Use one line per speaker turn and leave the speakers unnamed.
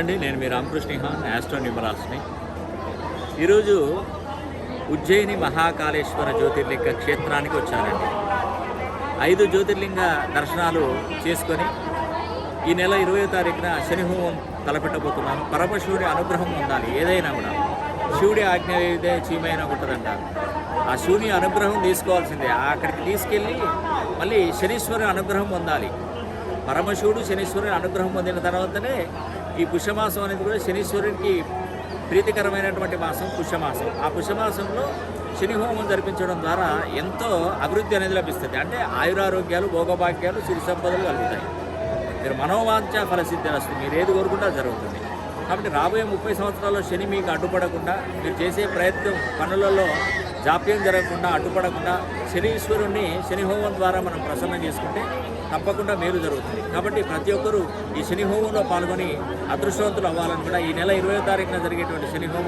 అండి నేను మీ రామకృష్ణ ఆస్ట్రో న్యూమరాస్ని ఈరోజు ఉజ్జయిని మహాకాళేశ్వర జ్యోతిర్లింగ క్షేత్రానికి వచ్చానండి. ఐదు జ్యోతిర్లింగ దర్శనాలు చేసుకొని ఈ నెల ఇరవై తారీఖున శనిహోమం తలపెట్టబోతున్నాను. పరమశివుడి అనుగ్రహం ఉండాలి ఏదైనా కూడా. శివుడి ఆజ్ఞ ఏదే చీమైనా ఉంటుందంటారు ఆ శివుని అనుగ్రహం తీసుకోవాల్సిందే. అక్కడికి తీసుకెళ్ళి మళ్ళీ శనీశ్వరుని అనుగ్రహం పొందాలి. పరమశివుడు శనీశ్వరుని అనుగ్రహం పొందిన తర్వాతనే ఈ పుష్యమాసం అనేది కూడా శనీశ్వరునికి ప్రీతికరమైనటువంటి మాసం పుష్యమాసం. ఆ పుష్యమాసంలో శని హోమం జరిపించడం ద్వారా ఎంతో అభివృద్ధి అనేది లభిస్తుంది. అంటే ఆయురారోగ్యాలు భోగభాగ్యాలు సిరి సంపదలు కలుగుతాయి. మీరు మనోవాంఛ ఫలసిద్ధి వస్తుంది మీరు ఏది కోరుకుంటే జరుగుతుంది. కాబట్టి రాబోయే ముప్పై సంవత్సరాల్లో శని మీకు అడ్డుపడకుండా మీరు చేసే ప్రయత్నం పనులలో జాప్యం జరగకుండా అడ్డుపడకుండా శనీశ్వరుణ్ణి శని హోమం ద్వారా మనం ప్రసన్నం చేసుకుంటే తప్పకుండా మేలు జరుగుతుంది. కాబట్టి ప్రతి ఒక్కరూ ఈ శని హోమంలో పాల్గొని అదృష్టవంతులు అవ్వాలని కూడా ఈ నెల ఇరవై తారీఖున జరిగేటువంటి శని హోమం